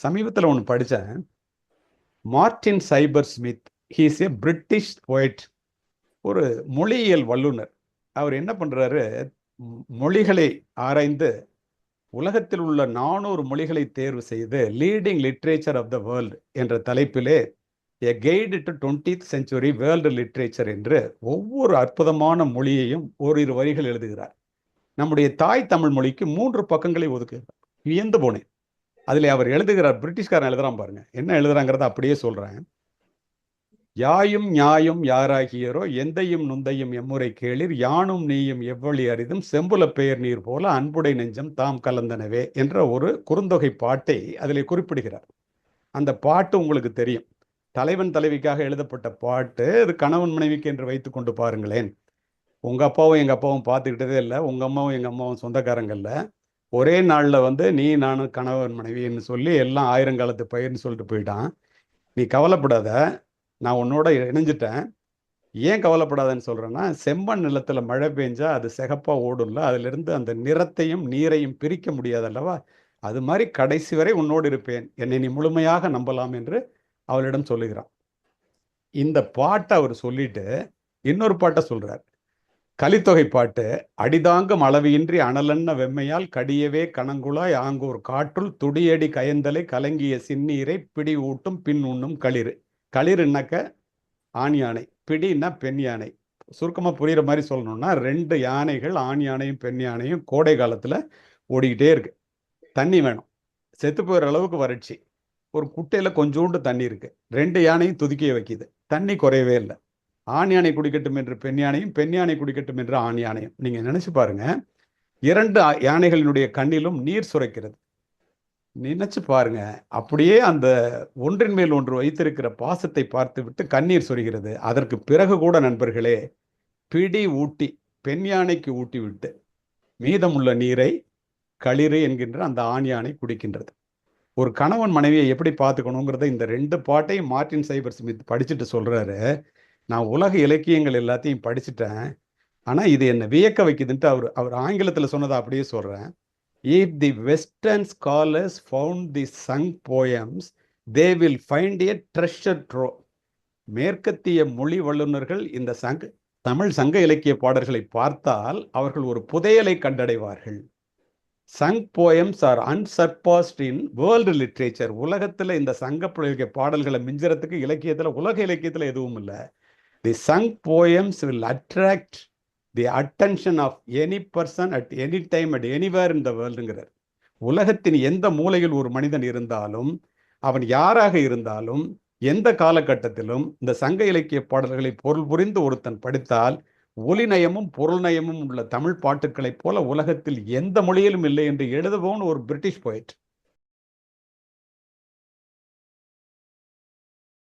சமீபத்தில் ஒன்று படித்தேன் Martin Seymour Smith he's a British poet ஒரு மொழியியல் வல்லுனர் அவர் என்ன பண்ணுறாரு மொழிகளை ஆராய்ந்து உலகத்தில் உள்ள நானூறு மொழிகளை தேர்வு செய்து leading literature of the world என்ற தலைப்பிலே a guide to twentieth century world literature என்று ஒவ்வொரு அற்புதமான மொழியையும் ஓரிரு வரிகள் எழுதுகிறார். நம்முடைய தாய் தமிழ் மொழிக்கு மூன்று பக்கங்களை ஒதுக்குகிறார். வியந்து போனேன். அதில் அவர் எழுதுகிறார் பிரிட்டிஷ்காரன் எழுதுறான் பாருங்க. என்ன எழுதுறாங்கிறத அப்படியே சொல்கிறேன் யாயும் நியாயும் யாராகியரோ எந்தையும் நுந்தையும் எம்முறை கேளிர் யானும் நீயும் எவ்வளி அரிதும் செம்புல பெயர் நீர் போல அன்புடை நெஞ்சம் தாம் கலந்தனவே என்ற ஒரு குறுந்தொகை பாட்டை அதில் குறிப்பிடுகிறார். அந்த பாட்டு உங்களுக்கு தெரியும். தலைவன் தலைவிக்காக எழுதப்பட்ட பாட்டு அது கணவன் மனைவிக்கு என்று வைத்து கொண்டு பாருங்களேன். உங்கள் அப்பாவும் எங்கள் அப்பாவும் பார்த்துக்கிட்டதே இல்லை உங்கள் அம்மாவும் எங்கள் அம்மாவும் சொந்தக்காரங்கள்ல ஒரே நாளில் வந்து நீ நானும் கணவன் மனைவின்னு சொல்லி எல்லாம் ஆயிரங்காலத்து பயிர்னு சொல்லிட்டு போயிட்டான். நீ கவலைப்படாத. நான் உன்னோட இணைஞ்சிட்டேன். ஏன் கவலைப்படாதன்னு சொல்கிறேன்னா செம்மண் நிலத்தில் மழை பெஞ்சா அது சிகப்பாக ஓடும்ல. அதிலிருந்து அந்த நிறத்தையும் நீரையும் பிரிக்க முடியாது அல்லவா? அது மாதிரி கடைசி வரை உன்னோடு இருப்பேன். என்னை நீ முழுமையாக நம்பலாம் என்று அவளிடம் சொல்லுகிறான். இந்த பாட்டை அவர் சொல்லிட்டு இன்னொரு பாட்டை சொல்கிறார் கலித்தொகை பாட்டு அடிதாங்கும் அளவியின்றி அனலன்ன வெம்மையால் கடியவே கணங்குழாய் ஆங்கூர் காற்றுள் துடியடி கயந்தலை கலங்கிய சின்னீரை பிடி ஊட்டும் பின் உண்ணும் களிறு. களிறுனாக்க ஆண் யானை. பிடின்னா பெண் யானை. சுருக்கமாக புரிகிற மாதிரி சொல்லணும்னா ரெண்டு யானைகள் ஆண் யானையும் பெண் யானையும் கோடை காலத்தில் ஓடிக்கிட்டே இருக்கு. தண்ணி வேணும். செத்து போயிடுற அளவுக்கு வறட்சி. ஒரு குட்டையில் கொஞ்சோண்டு தண்ணி இருக்குது ரெண்டு யானையும் துதுக்கிய வைக்கிது. தண்ணி குறையவே இல்லை. ஆண் யானை குடிக்கட்டும் என்று பெண் யானையும் பெண் யானை குடிக்கட்டும் என்று ஆண் யானையும். நீங்கள் நினைச்சு பாருங்க. இரண்டு யானைகளினுடைய கண்ணிலும் நீர் சுரைக்கிறது. நினைச்சு பாருங்க. அப்படியே அந்த ஒன்றின் மேல் ஒன்று வைத்திருக்கிற பாசத்தை பார்த்து விட்டு கண்ணீர் சொரிகிறது. அதற்கு பிறகு கூட நண்பர்களே பிடி ஊட்டி பெண் யானைக்கு ஊட்டி விட்டு மீதமுள்ள நீரை களிறு என்கின்ற அந்த ஆண் யானை குடிக்கின்றது. ஒரு கணவன் மனைவியை எப்படி பார்த்துக்கணுங்கிறத இந்த ரெண்டு பாட்டையும் மார்ட்டின் சைபர் ஸ்மித் படிச்சுட்டு சொல்றாரு. நான் உலக இலக்கியங்கள் எல்லாத்தையும் படிச்சுட்டேன். ஆனால் இது என்னை வியக்க வைக்குதுன்ட்டு அவர் அவர் ஆங்கிலத்தில் சொன்னதை அப்படியே சொல்கிறேன் if the western scholars found the Sangam poems they will find a treasure trove மேற்கத்திய மொழி வல்லுநர்கள் இந்த சங் தமிழ் சங்க இலக்கிய பாடல்களை பார்த்தால் அவர்கள் ஒரு புதையலை கண்டடைவார்கள். Sangam poems are unsurpassed in world literature உலகத்தில் இந்த சங்க இலக்கிய பாடல்களை மிஞ்சுறதுக்கு இலக்கியத்தில் உலக இலக்கியத்தில் எதுவும் இல்லை. The Sangam poems will attract the attention of any person at any time at anywhere in the வேர்ல்டுங்கிறார் உலகத்தின் எந்த மூலையில் ஒரு மனிதன் இருந்தாலும் அவன் யாராக இருந்தாலும் எந்த காலகட்டத்திலும் இந்த சங்க இலக்கிய பாடல்களை பொருள் புரிந்து ஒருத்தன் படித்தால் ஒலிநயமும் பொருள் நயமும் உள்ள தமிழ் பாட்டுக்களைப் போல உலகத்தில் எந்த மொழியிலும் இல்லை என்று எழுதுபவன் ஒரு பிரிட்டிஷ் போயிட்